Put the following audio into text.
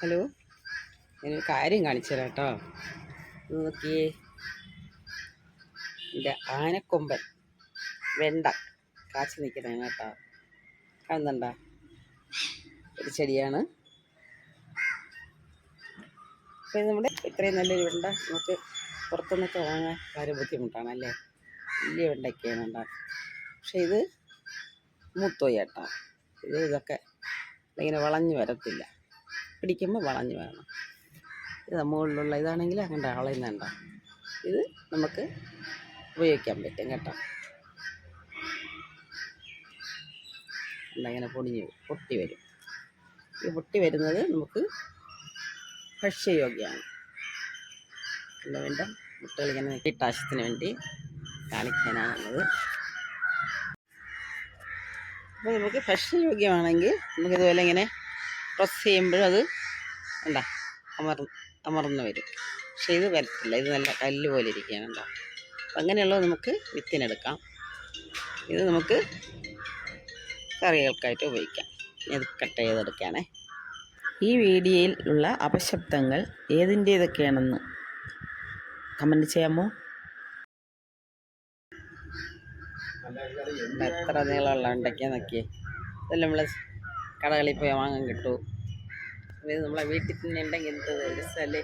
Hello? ഞാനൊരു കാര്യം കാണിച്ചു തരാം കേട്ടോ നോക്കിയേ. എന്റെ ആനക്കൊമ്പൻ. വെണ്ട. കാച്ചു നിൽക്കുന്നതാണ് കേട്ടോ. കാണുന്നുണ്ട? ഒരു ചെടിയാണ്. അപ്പോൾ നമ്മുടെ ഇത്രയും നല്ലൊരു വെണ്ട നമുക്ക് പുറത്തുനിന്നൊക്കെ വാങ്ങാൻ വളരെ ബുദ്ധിമുട്ടാണ് അല്ലേ? വലിയ വെണ്ടയ്ക്കാണ് ഉണ്ടാകും പക്ഷേ ഇത് മൂത്തോയി കേട്ടോ ഇത് ഇതൊക്കെ ഇങ്ങനെ വളഞ്ഞു വരത്തില്ല. പിടിക്കുമ്പോൾ വളഞ്ഞു വരണം. ഇത് മുകളിലുള്ള ഇതാണെങ്കിൽ അങ്ങനെ വളയുന്നുണ്ട ഇത് നമുക്ക് ഉപയോഗിക്കാൻ പറ്റും കേട്ടോ. ഇങ്ങനെ പൊടിഞ്ഞ് പൊട്ടി വരും. ഈ പൊട്ടി വരുന്നത് നമുക്ക് ഭക്ഷ്യയോഗ്യമാണ്. എന്താ വേണ്ട മുട്ടകൾ ഇങ്ങനെ കീട്ടാശത്തിന് വേണ്ടി കാണിക്കാനാണുള്ളത്. അപ്പോൾ നമുക്ക് ഭക്ഷ്യയോഗ്യമാണെങ്കിൽ നമുക്കിതുപോലെ ഇങ്ങനെ പ്രസ് ചെയ്യുമ്പോഴും അത് ഉണ്ടാ അമർ അമർന്ന് വരും. പക്ഷേ ഇത് വരത്തില്ല. ഇത് നല്ല കല്ല് പോലെ ഇരിക്കുകയാണ് കേട്ടോ. അപ്പം അങ്ങനെയുള്ളത് നമുക്ക് വിത്തിനെടുക്കാം. ഇത് നമുക്ക് കറികൾക്കായിട്ട് ഉപയോഗിക്കാം. ഇത് കട്ട് ചെയ്തെടുക്കുകയാണേ. ഈ വീഡിയോയിൽ ഉള്ള അപശബ്ദങ്ങൾ ഏതിന്റേതൊക്കെയാണെന്ന് കമന്റ് ചെയ്യാമോ? എത്ര നീളമുള്ള ഉണ്ടൊക്കെ നോക്കിയേ. ഇതെല്ലാം നമ്മൾ കടകളിൽ പോയി വാങ്ങാൻ കിട്ടും. നമ്മളെ വീട്ടിൽ തന്നെ ഉണ്ടെങ്കിൽ എന്ത് രസമല്ലേ?